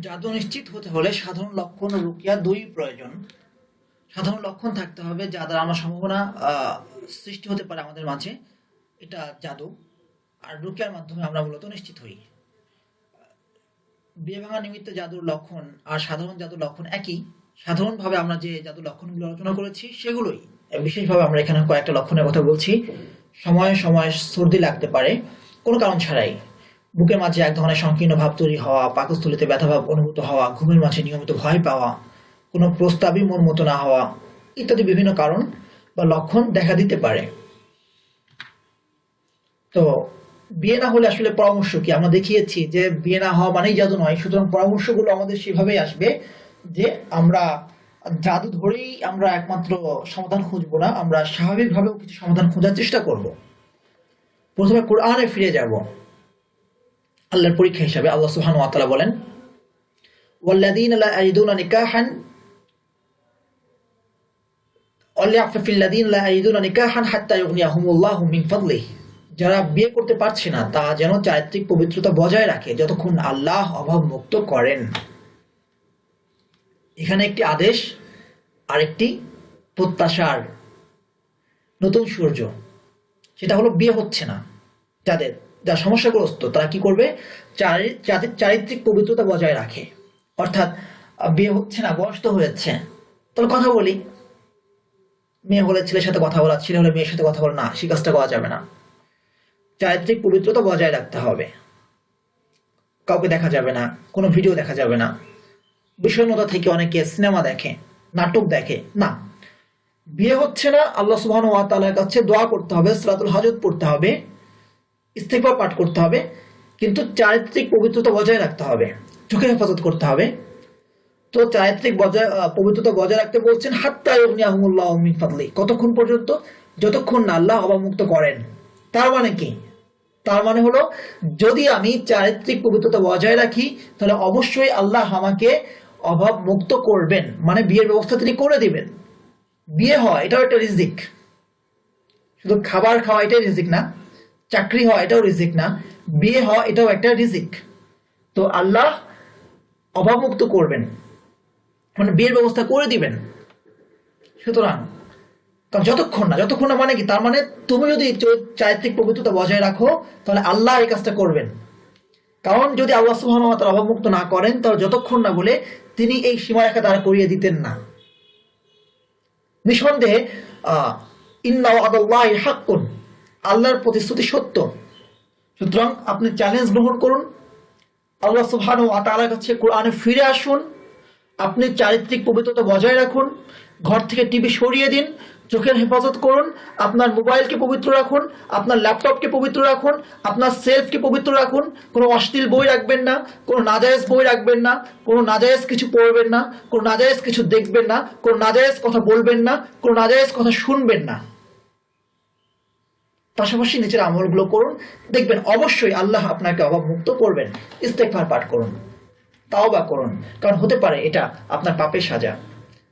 জাদু নিশ্চিত হতে হলে সাধারণ লক্ষণ ও রুকিয়া দুই প্রয়োজন। সাধারণ লক্ষণ থাকতে হবে যা দ্বারা আমার সম্ভাবনা সৃষ্টি হতে পারে আমাদের মাঝে। এটা জাদু। আর রুকিয়ার মাধ্যমে আমরা মূলত নিশ্চিত হই। বিয়ে ভাঙা নিমিত্ত জাদুর লক্ষণ আর সাধারণ জাদুর লক্ষণ একই। সাধারণভাবে আমরা যে জাদুর লক্ষণগুলো আলোচনা করেছি, সেগুলোই। বিশেষভাবে আমরা এখানে কয়েকটা লক্ষণের কথা বলছি। সময়ে সময়ে সর্দি লাগতে পারে। কোনো কারণ ছাড়াই। বুকের মাঝে এক ধরনের সংকীর্ণ ভাব তৈরি হওয়া, পাকস্থলিতে ব্যথা ভাব অনুভূত হওয়া, ঘুমের মাঝে নিয়মিত ভয় পাওয়া, কোনো প্রস্তাবই মন মতো না হওয়া ইত্যাদি বিভিন্ন কারণ বা লক্ষণ দেখা দিতে পারে। তো বিয়ে না হলে আসলে পরামর্শ কি? আমরা দেখিয়েছি যে বিয়ে না হওয়া মানেই জাদু নয়। সুতরাং পরামর্শগুলো আমাদের সেভাবেই আসবে যে আমরা জাদু ধরেই আমরা একমাত্র সমাধান খুঁজবো না, আমরা স্বাভাবিকভাবেও কিছু সমাধান খোঁজার চেষ্টা করব। প্রথমে কোরআনে ফিরে যাব। আল্লাহর পরীক্ষা হিসাবে আল্লাহ সুবহানাহু ওয়া তাআলা বলেন, ওয়াল্লাযীনা লা ইয়াজিদুনা নিকাহান যারা বিয়ে করতে পারছে না তা যেন চারিত্রিক পবিত্রতা বজায় রাখে যতক্ষণ আল্লাহ অভাব মুক্ত করেন। এখানে একটি আদেশ আর একটি প্রত্যাশার নতুন সূর্য। সেটা হলো বিয়ে হচ্ছে না, যাদের যারা সমস্যাগ্রস্ত, তারা কি করবে? চারি- চারি- চারিত্রিক পবিত্রতা বজায় রাখে। অর্থাৎ বিয়ে হচ্ছে না, বয়স তো হয়েছে। তাহলে কথা বলি। মেয়ে হলে ছেলের সাথে কথা বলা, ছেলে হলে মেয়ের সাথে কথা বলা, না সে কাজটা করা যাবে না। চারিত্রিক পবিত্রতা বজায় রাখতে হবে। কাউকে দেখা যাবে না, কোনো ভিডিও দেখা যাবে না। বিষণ্ণতা থেকে অনেকে সিনেমা দেখে, নাটক দেখে, না। বিয়ে হচ্ছে না, আল্লাহ সুবহান ওয়া কাছে দোয়া করতে হবে সিরাতুল হাজত পড়তে হবে। ইস্তেগফার পাঠ করতে হবে, কিন্তু চারিত্রিক পবিত্রতা বজায় রাখতে হবে চোখে হেফাজত করতে হবে। তো চারিত্রিক বজায় পবিত্রতা বজায় রাখতে বলছেন, হাত্তা ইউগনিয়াহুমুল্লাহ মিন ফাদলি কতক্ষণ পর্যন্ত? যতক্ষণ না আল্লাহ অবামুক্ত করেন। তার মানে কি? তার মানে হলো, যদি আমি চারিত্রিক পবিত্রতা বজায় রাখি, তাহলে অবশ্যই আল্লাহ আমাকে অভাব মুক্ত করবেন। মানে বিয়ের ব্যবস্থা তিনি করে দিবেন। বিয়ে হয়, এটাও একটা রিজিক। শুধু খাবার খাওয়া এটাই রিজিক না। চাকরি হওয়া এটাও রিজিক না বিয়ে হওয়া এটাও একটা রিজিক। তো আল্লাহ অভাবমুক্ত করবেন মানে বিয়ের ব্যবস্থা করে দিবেন। সুতরাং যতক্ষণ না যতক্ষণ না মানে কি তার মানে তুমি যদি চারিত্রিক পবিত্রতা বজায় রাখো তাহলে আল্লাহ এই কাজটা করবেন। কারণ যদি আল্লাহ তাআলা অবমুক্ত না করেন তাহলে যতক্ষণ না বলে তিনি এই সীমারেখা দ্বারা করিয়ে দিতেন না। নিঃসন্দেহে আহ, ইন্না ওয়াদাল্লাহি হাক্কুন। আল্লাহর প্রতিশ্রুতি সত্য। সুতরাং আপনি চ্যালেঞ্জ গ্রহণ করুন। আল্লাহ সুবহানাহু ওয়া তাআলার কাছে কোরআনে ফিরে আসুন। আপনি চারিত্রিক পবিত্রতা বজায় রাখুন। ঘর থেকে টিভি সরিয়ে দিন। চোখের হেফাজত করুন। আপনার মোবাইলকে পবিত্র রাখুন। আপনার ল্যাপটপকে পবিত্র রাখুন। আপনার সেলফকে পবিত্র রাখুন। কোনো অশ্লীল বই রাখবেন না। কোনো নাজায়েজ বই রাখবেন না। কোনো নাজায়েজ কিছু পড়বেন না। কোনো নাজায়েজ কিছু দেখবেন না। কোনো নাজায়েজ কথা বলবেন না। কোনো নাজায়েজ কথা শুনবেন না। পাশাপাশি নিচের আমলগুলো করুন। দেখবেন অবশ্যই আল্লাহ আপনাকে অভাব মুক্ত করবেন। ইস্তেকফার পাঠ করুন, তাওবা করুন, কারণ হতে পারে এটা আপনার পাপের সাজা।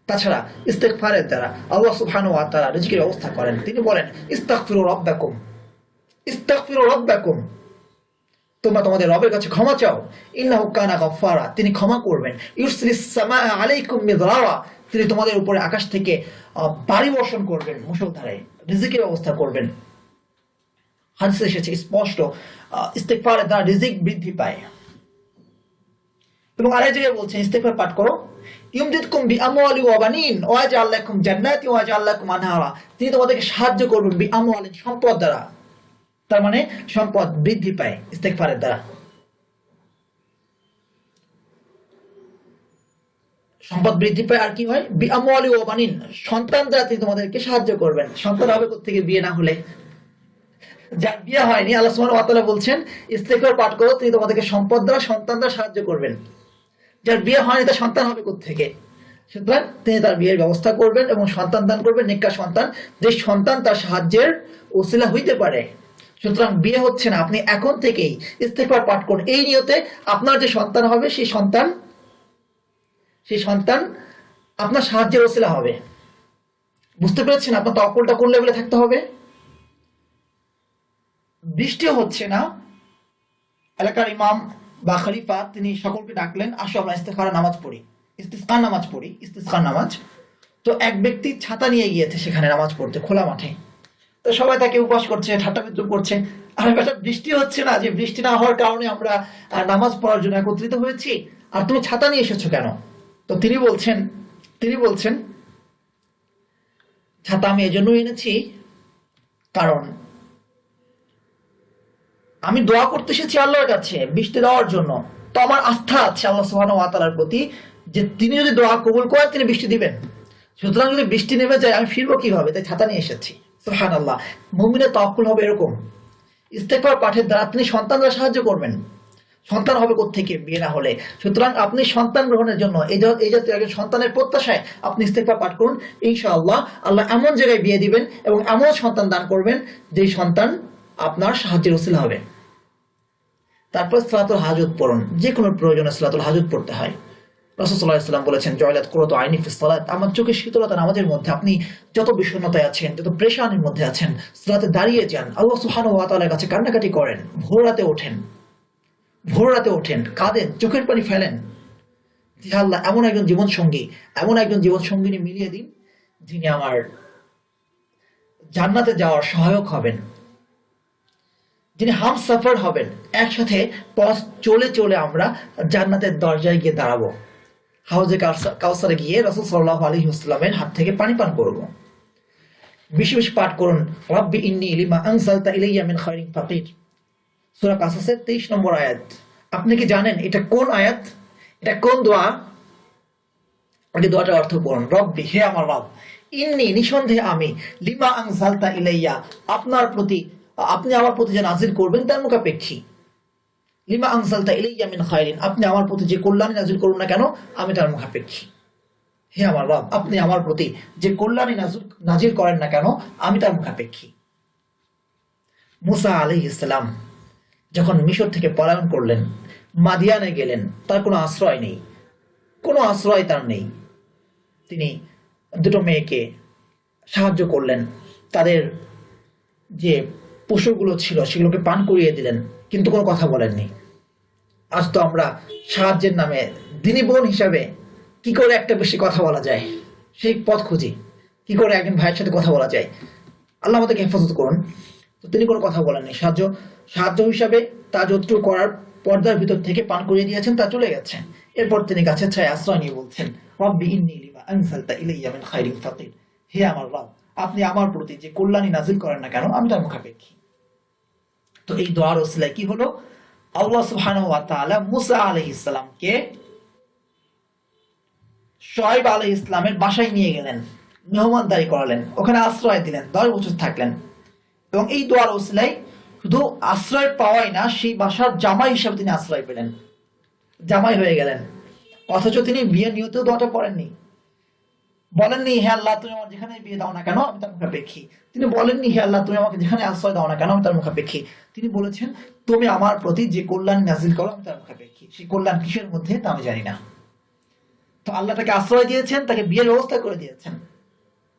তাছাড়া ইস্তেকফারের দ্বারা আল্লাহ সুবহানাহু ওয়া তাআলা রিজকের ব্যবস্থা করেন। তিনি বলেন, ইস্তাগফিরু রাব্বাকুম ইস্তাগফিরু রাব্বাকুম। তোমরা তোমাদের রবের কাছে ক্ষমা চাও। ইন্নাহু কানা গফফারা, তিনি ক্ষমা করবেন। ইউরসিলিস সামাআ আলাইকুম মিদরারা তিনি তোমাদের উপরে আকাশ থেকে বাড়ি বর্ষণ করবেন মুষলধারে রিজিকের ব্যবস্থা করবেন। হাদিসে এসেছে স্পষ্ট আহ, ইস্তেগফারের দ্বারা রিজিক বৃদ্ধি পায়। এবং আরেক জায়গায় বলছেন ইস্তেগফার পাঠ করো। জাআলাকুম জান্নাতি আনহারা। তিনি তোমাদেরকে সাহায্য করবেন বিআমওয়ালি সম্পদ দ্বারা। তার মানে সম্পদ বৃদ্ধি পায় ইস্তেগফারের দ্বারা। সম্পদ বৃদ্ধি পায় আর কি হয়? বিআমওয়ালি ওয়া বানিন সন্তান দ্বারা তিনি তোমাদেরকে সাহায্য করবেন। সন্তান হবে থেকে বিয়ে না হলে? যার বিয়ে হয়নি, আল্লাহ সুবহানাহু ওয়া তাআলা বলছেন ইস্তেগফার পাঠ করো, তিনি তোমাদেরকে সম্পদ দ্বারা, সন্তান দ্বারা সাহায্য করবেন। যার বিয়ে হয়নি, তার সন্তান হবে থেকে সুতরাং তিনি তার বিয়ের ব্যবস্থা করবেন এবং সন্তান দান করবেন, নিকা সন্তান, যে সন্তান তার সাহায্যের ওসিলা হইতে পারে। সুতরাং বিয়ে হচ্ছে না, আপনি এখন থেকেই ইস্তেগফার পাঠ করুন। এই নিয়তে আপনার যে সন্তান হবে, সেই সন্তান সেই সন্তান আপনার সাহায্যের ওসিলা হবে। বুঝতে পেরেছেন? আপনার তকলটা কোন লেভেলে থাকতে হবে? বৃষ্টি হচ্ছে না। এলাকার ইমাম বা খলিফা, তিনি সকলকে ডাকলেন, আসো, আমরা ইস্তেখারা নামাজ পড়ি। ইস্তিসকার নামাজ পড়ি, ইস্তিসকার নামাজ। তো এক ব্যক্তি ছাতা নিয়ে গিয়েছে সেখানে নামাজ পড়তে, খোলা মাঠে। তো সবাই তাকে উপবাস করছে, ঠাট্টা বিদ্রুপ করছে। আর বেটা বৃষ্টি হচ্ছে না, যে বৃষ্টি না হওয়ার কারণে আমরা নামাজ পড়ার জন্য একত্রিত হয়েছি। আর তুমি ছাতা নিয়ে এসেছ কেন? তো তিনি বলছেন তিনি বলছেন, ছাতা আমি এজন্যই এনেছি কারণ আমি দোয়া করতে এসেছি আল্লাহর কাছে, বৃষ্টি দেওয়ার জন্য। তো আমার আস্থা আছে আল্লাহ সুবহানাহু ওয়া তাআলার প্রতি যে তিনি যদি দোয়া কবুল করেন, তিনি বৃষ্টি দিবেন। সুতরাং যদি বৃষ্টি নেমে যায়, আমি ফিরবো কীভাবে? তাই ছাতা নিয়ে এসেছি। সুবহানাল্লাহ। মুমিনের তাওয়াক্কুল হবে এরকম। ইস্তেগফার পাঠের দ্বারা তিনি সন্তানরা সাহায্য করবেন। সন্তান হবে থেকে বিয়ে না হলে। সুতরাং আপনি সন্তান গ্রহণের জন্য, এই এই জাতীয় একজন সন্তানের প্রত্যাশায় আপনি ইস্তেগফার পাঠ করুন। ইনশাআল্লাহ আল্লাহ এমন জায়গায় বিয়ে দিবেন এবং এমন সন্তান দান করবেন যেই সন্তান আপনার সাহায্যের উসিলা হবে। তারপর সালাতুল হাজত পড়ুন। যে কোনো প্রয়োজনে সালাতুল হাজত পড়তে হয়। রসুল্লাহ ইসলাম বলেছেন জয়লাত কুরত আইনি ফি সালাত। আমার চোখের শীতলতা নামাজের মধ্যে আপনি যত বিষণ্ণতায় আছেন, যত প্রেশানির মধ্যে আছেন, সালাতে দাঁড়িয়ে যান। আল্লাহ সুবহানাহু ওয়া তাআলার কাছে কান্নাকাটি করেন। ভোর রাতে ওঠেন। ভোর রাতে ওঠেন, কাঁদেন, চোখের পানি ফেলেন। আল্লাহ, এমন একজন জীবন সঙ্গী এমন একজন জীবন সঙ্গিনী মিলিয়ে দিন, যিনি আমার জান্নাতে যাওয়ার সহায়ক হবেন। যিনি হাম সাফার হবেন, একসাথে পথ চলে চলে আমরা জান্নাতের দরজায় গিয়ে দাঁড়াবো। হাউজে কাউসারে গিয়ে রসুল সাল্লাহ আলী ইসলামের হাত থেকে পানি পান করব। বেশি বেশি পাঠ করুন, রব্বি ইন্নি লিমা আনসালতা ইলাইয়া মিন খায়রিন ফাকির। সূরা কাসাসের 23 নম্বর আয়াত। আপনি কি জানেন এটা কোন আয়াত? এটা কোন দোয়া? আগে দোয়াটার অর্থ পড়ুন, রব্বি, হে আমার রব, ইন্নি নিঃসন্দেহে আমি লিমা আনসালতা ইলাইয়া আপনার প্রতি আপনি আমার প্রতি যে নাজিল করবেন তার মুখাপেক্ষী। লিমা আনসালতা ইলাইয়া মিন খায়রিন আপনি আমার প্রতি যে কল্যাণী নাজিল করুন না কেন, আমি তার মুখাপেক্ষী। হে আমার রব, আপনি আমার প্রতি যে কল্যাণী নাজিল নাজিল করেন না কেন, আমি তার মুখাপেক্ষী। মুসা আলাইহিস ইসলাম যখন মিশর থেকে পলায়ন করলেন, মাদিয়ানে গেলেন, তার কোনো আশ্রয় নেই। কোনো আশ্রয় তার নেই। তিনি দুটো মেয়েকে সাহায্য করলেন। তাদের যে পশুগুলো ছিল, সেগুলোকে পান করিয়ে দিলেন, কিন্তু কোনো কথা বলেননি। আজ তো আমরা সাহায্যের নামে দিনী বোন হিসাবে কি করে একটা বেশি কথা বলা যায়? সেই পথ খুঁজি। কি করে একজন ভাইয়ের সাথে কথা বলা যায়? আল্লাহ আমাদেরকে হেফাজত করুন। তো তিনি কোনো কথা বলেননি। সাহায্য সাহায্য হিসাবে তা যতটুকু করার পর্দার ভিতর থেকে পান করিয়ে দিয়েছেন, তা চলে গেছে। এরপর তিনি গাছের ছায় আশ্রয় নিয়ে বলছেন, রব্বি ইন্নি লিমা আনসালতা ইলাইয়া মিন খায়রিন ফাকির। হে আমার রব, আপনি আমার প্রতি যে কল্যাণী নাজিল করেন না কেন, আমি তার মুখাপেক্ষী। তো এই দোয়ার ওসিলায় কি হলো? আল্লাহ তাআলা মুসা আলাইহিস সালামকে শোয়েব আলাইহিস ইসলামের বাসায় নিয়ে গেলেন, মেহমানদারি করালেন, ওখানে আশ্রয় দিলেন, দশ বছর থাকলেন। এবং এই দোয়ার ওসিলায় শুধু আশ্রয় পাওয়াই না, সেই বাসার জামাই হিসাবে তিনি আশ্রয় পেলেন। জামাই হয়ে গেলেন। অথচ তিনি বিয়ে নিয়তেও দোয়াটা পড়েননি। বলেননি, হে আল্লাহ, তুমি আমার যেখানে বিয়ে দাও না কেন, আমি তার মুখাপেক্ষী। তিনি বলেননি, হে আল্লাহ, তুমি আমাকে যেখানে আশ্রয় দাও না কেন, আমি তার মুখাপেক্ষী। তিনি বলেছেন, তুমি আমার প্রতি যে কল্যাণ নাজিল করো, আমি তার মুখাপেক্ষী। সেই কল্যাণ কিসের মধ্যে, তা আমি জানি না। তো আল্লাহ তাকে আশ্রয় দিয়েছেন, তাকে বিয়ের ব্যবস্থা করে দিয়েছেন।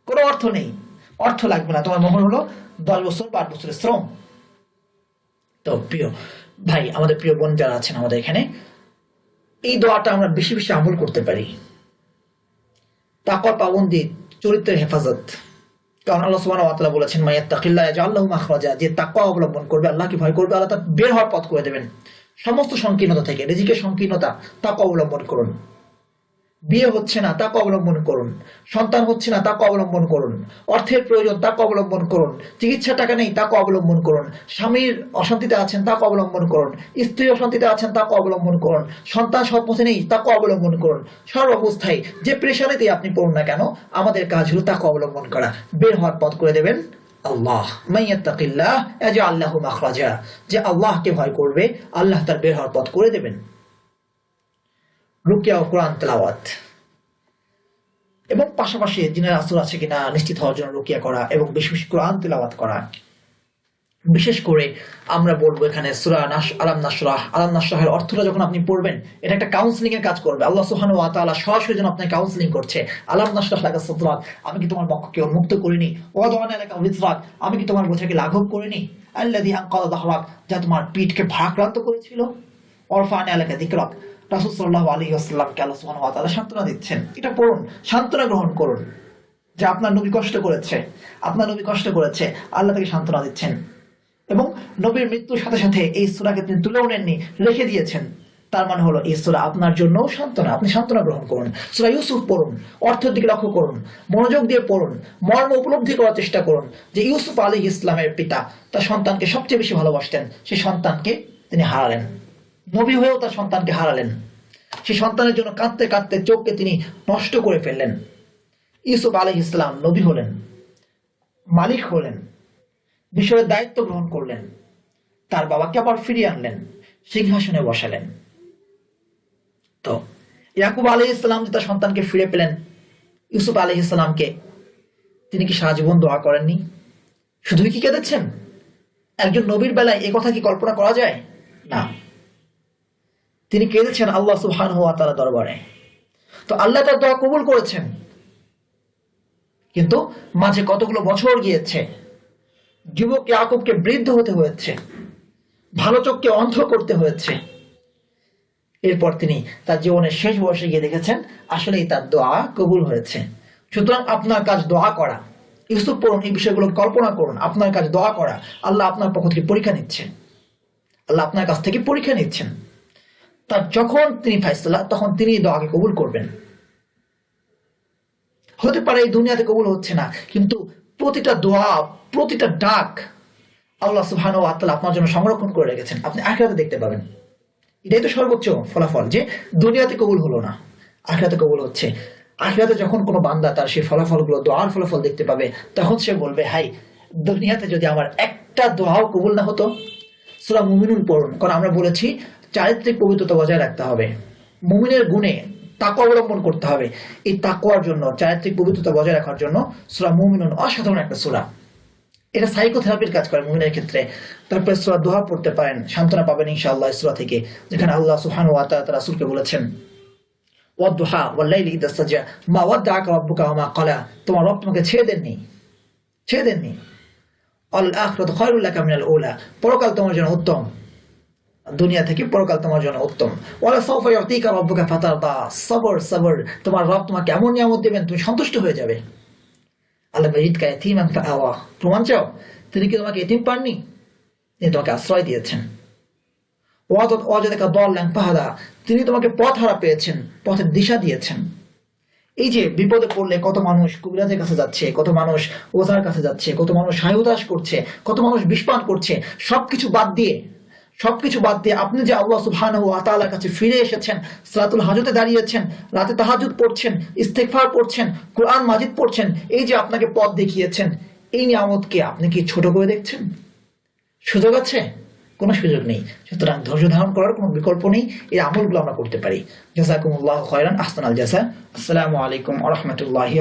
কোনো অর্থ নেই। অর্থ লাগবে না। তোমার মোহর হলো দশ বছর বা আট বছরের শ্রম। তো প্রিয় ভাই, আমাদের প্রিয় বোন যারা আছেন আমাদের এখানে, এই দোয়াটা আমরা বেশি বেশি আমল করতে পারি। তাকওয়া পাবন্দি চরিত্রের হেফাজত। কারণ আল্লাহ সুবাহ আতলা বলেছেন মাইয়া তাকিল্লা আল্লাহ মাখরাজা যে তাকওয়া অবলম্বন করবে আল্লাহকে ভয় করবে? আল্লাহ তার বের হওয়ার পথ করে দেবেন। সমস্ত সংকীর্ণতা থেকে, রিজিকের সংকীর্ণতা, তাকওয়া অবলম্বন করুন। বিয়ে হচ্ছে না, তাকে অবলম্বন করুন। সন্তান হচ্ছে না, তাকে অবলম্বন করুন। অর্থের প্রয়োজন, তাকে অবলম্বন করুন। চিকিৎসা টাকা নেই, তাকে অবলম্বন করুন। স্বামীর অশান্তিতে আছেন, তাকে অবলম্বন করুন। স্ত্রী অশান্তিতে আছেন, তাকে অবলম্বন করুন। সন্তান সৎ পথে নেই, তাকে অবলম্বন করুন। সর্বাবস্থায় যে প্রেশারেতে আপনি পড়ুন না কেন, আমাদের কাজ হলো তাকে অবলম্বন করা। বের হওয়ার পথ করে দেবেন আল্লাহ। মাইয়াত্তাকিল্লাহ ইয়াজআল আল্লাহ মাখরাজা। যে আল্লাহকে ভয় করবে, আল্লাহ তার বের হওয়ার পথ করে দেবেন। রুকিয়া ও কোরআন তেলাওয়াত। এবং পাশাপাশি জিনের আসর আছে কিনা নিশ্চিত হওয়ার জন্য রুকিয়া করা এবং বেশি বেশি কোরআন তেলাওয়াত করা। বিশেষ করে আমরা বলব এখানে সুরা নাস আলাম নাসরাহ। আলাম নাসরাহের অর্থটা যখন আপনি পড়বেন, এটা একটা কাউন্সিলিং এর কাজ করবে। আল্লাহ সুবহানাহু ওয়া তাআলা সরাসরি যেন আপনাকে কাউন্সিলিং করছে। আলাম নাসরাহ লাকা সাদরাক আমি কি তোমার বক্ষকে উন্মুক্ত করিনি? ওয়াদানা লাকা উযরাক আমি কি তোমার বোঝাকে লাঘব করিনি? আল্লাযী আনকাযা যাহরাক যা তোমার পিঠকে ভারাক্রান্ত করেছিল। অরফান এলাকা দিকরক রাসুল সাল্লাহ আলী আসসালামকে আল্লাহ সুবহান ওয়া তাআলা সান্ত্বনা দিচ্ছেন। এটা পড়ুন, সান্ত্বনা গ্রহণ করুন। যে আপনার নবী কষ্ট করেছে, আপনার নবী কষ্ট করেছে, আল্লাহ তাকে সান্ত্বনা দিচ্ছেন। এবং নবীর মৃত্যুর সাথে সাথে এই সুরাকে তিনি তুলেও নেননি রেখে দিয়েছেন। তার মানে হলো এই সুরা আপনার জন্য সান্ত্বনা, আপনি সান্ত্বনা গ্রহণ করুন। সুরা ইউসুফ পড়ুন, অর্থের দিকে লক্ষ্য করুন, মনোযোগ দিয়ে পড়ুন, মর্ম উপলব্ধি করার চেষ্টা করুন যে ইউসুফ আলী ইসলামের পিতা তার সন্তানকে সবচেয়ে বেশি ভালোবাসতেন সেই সন্তানকে তিনি হারালেন। নবী হয়েও তার সন্তানকে হারালেন। সে সন্তানের জন্য কাঁদতে কাঁদতে চোখকে তিনি নষ্ট করে ফেললেন। ইউসুফ আলী ইসলাম নবী হলেন, মালিক হলেন বিষয়ের দায়িত্ব গ্রহণ করলেন, তার বাবাকে আবার ফিরিয়ে আনলেন, সিংহাসনে বসালেন। তো ইয়াকুব আলী ইসলাম যে তার সন্তানকে ফিরে পেলেন, ইউসুফ আলী ইসলামকে তিনি কি সারা জীবন দোয়া করেননি? শুধুই কি কেঁদেছেন? একজন নবীর বেলায় এ কথা কি কল্পনা করা যায়? না। তিনি কেঁদেছেন আল্লাহ সুবহান হওয়া তারা দরবারে। তো আল্লাহ তার দোয়া কবুল করেছেন। কিন্তু মাঝে কতগুলো বছর গিয়েছে, যুবক ইয়াকুবকে বৃদ্ধ হতে হয়েছে, ভালো চোখকে অন্ধ করতে হয়েছে। এরপর তিনি তার জীবনের শেষ বয়সে গিয়ে দেখেছেন, আসলেই তার দোয়া কবুল হয়েছে। সুতরাং আপনার কাজ দোয়া করা, ইউসুফ পড়ুন, এই বিষয়গুলো কল্পনা করুন, আপনার কাজ দোয়া করা, আল্লাহ আপনার পক্ষ থেকে পরীক্ষা নিচ্ছেন। আল্লাহ আপনার কাছ থেকে পরীক্ষা নিচ্ছেন। তার যখন তিনি ফাইসলা তখন তিনি দোয়াকে কবুল করবেন। হতে পারে এই দুনিয়াতে কবুল হচ্ছে না, কিন্তু প্রতিটা দোয়া, প্রতিটা ডাক আল্লাহ সুবহান ওয়া তাআলা আপনার জন্য সংরক্ষণ করে রেখেছেন। আপনি আখিরাতে দেখতে পাবেন। এটাই তো সর্বোচ্চ ফলাফল যে দুনিয়াতে কবুল হলো না, আখিরাতে কবুল হচ্ছে। আখিরাতে যখন কোনো বান্দা তার সেই ফলাফলগুলো, দোয়ার ফলাফল দেখতে পাবে, তখন সে বলবে, হাই, দুনিয়াতে যদি আমার একটা দোয়াও কবুল না হতো, সুরা মুমিনুন পড়ুন। কারণ আমরা বলেছি চারিত্রিক পবিত্রতা বজায় রাখতে হবে। মুমিনের গুণে তাকু অবলম্বন করতে হবে। এই তাকুয়ার জন্য, চারিত্রিক পবিত্রতা বজায় রাখার জন্য সুরা মুমিনুন অসাধারণ একটা সুরা। এটা সাইকোথেরাপির কাজ করে মুমিনের ক্ষেত্রে। তারপরে সুরা দোহা পড়তে পারেন, সান্ত্বনা পাবেন ইনশাআল্লাহ এই সুরা থেকে, যেখানে আল্লাহ সুবহান ওয়া তার রাসূলকে বলেছেন ওয়াল্লাইলি মা মা তোমার রব তোমাকে ছেড়ে দেননি ছেড়ে দেননি। আল আখিরাতু খায়রুল লাকা পরকাল তোমার জন্য উত্তম। দুনিয়া থেকে পরকাল তোমার জন্য উত্তম। ওয়ালা সাউফা সবর সবর। তোমার রব তোমাকে এমন নিয়ামত দেবেন, তুমি সন্তুষ্ট হয়ে যাবে। আল্লাহ এতিমান আওয়া প্রমাণ চাও? তিনি কি তোমাকে এতিম পাননি? তিনি তোমাকে আশ্রয় দিয়েছেন। ওয়াদত অজাদেকা দল্লাং পাহাদা তিনি তোমাকে পথ হারা পেয়েছেন, পথের দিশা দিয়েছেন। এই যে বিপদে পড়লে কত মানুষ কবিরাজের কাছে যাচ্ছে, কত মানুষ ওজার কাছে যাচ্ছে, কত মানুষ সায়ুদাস করছে, কত মানুষ বিষপান করছে, সবকিছু বাদ দিয়ে সবকিছু বাদ দিয়ে আপনি যে আল্লাহ সুবহানাহু ওয়া তাআলার কাছে ফিরে এসেছেন, সালাতুল হাজতে দাঁড়িয়েছেন, রাতে তাহাজুদ পড়ছেন, ইস্তেগফার পড়ছেন, কোরআন মাজিদ পড়ছেন, এই যে আপনাকে পথ দেখিয়েছেন, এই নিয়ামতকে আপনি কি ছোট করে দেখছেন? সুযোগ আছে? কোনো সুযোগ নেই। সুতরাং ধৈর্য ধারণ করার কোনো বিকল্প নেই। এই আমলগুলো আমরা করতে পারি। জাজাকুমুল্লাহ খয়রান আহসান আল জাসা আসসালামু আলাইকুম আ রহমতুল্লাহি